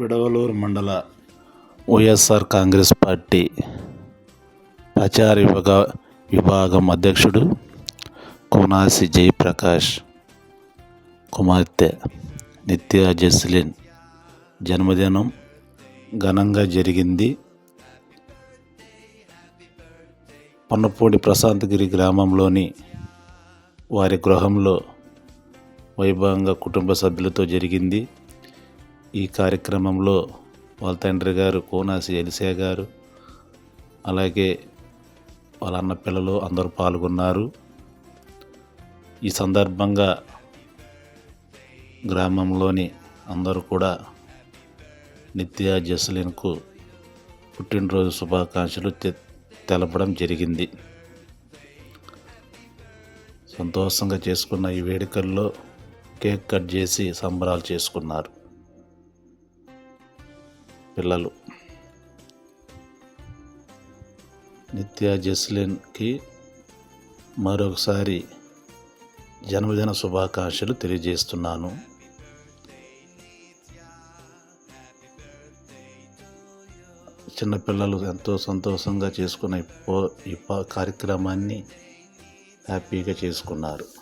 విడవలూరు మండల వైఎస్ఆర్ కాంగ్రెస్ పార్టీ ప్రచార విభాగ విభాగం అధ్యక్షుడు కోనాసి జయప్రకాష్ కుమార్తె నిత్య జస్లిన్. జన్మదినం ఘనంగా జరిగింది. పన్నపూడి ప్రశాంతగిరి గ్రామంలోని వారి గృహంలో వైభవంగా కుటుంబ సభ్యులతో జరిగింది. ఈ కార్యక్రమంలో వాళ్ళ తండ్రి గారు కోనాసి ఎలిసే గారు అలాగే వాళ్ళ అన్న పిల్లలు అందరూ పాల్గొన్నారు. ఈ సందర్భంగా గ్రామంలోని అందరూ కూడా నిత్య జస్లిన్కు పుట్టినరోజు శుభాకాంక్షలు తెలపడం జరిగింది. సంతోషంగా చేసుకున్న ఈ వేడుకల్లో కేక్ కట్ చేసి సంబరాలు చేసుకున్నారు. పిల్లలు. నిత్య జస్లిన్కి మరొకసారి జన్మదిన శుభాకాంక్షలు తెలియజేస్తున్నాను. చిన్నపిల్లలు ఎంతో సంతోషంగా చేసుకున్న ఈ కార్యక్రమాన్ని హ్యాపీగా చేసుకున్నారు.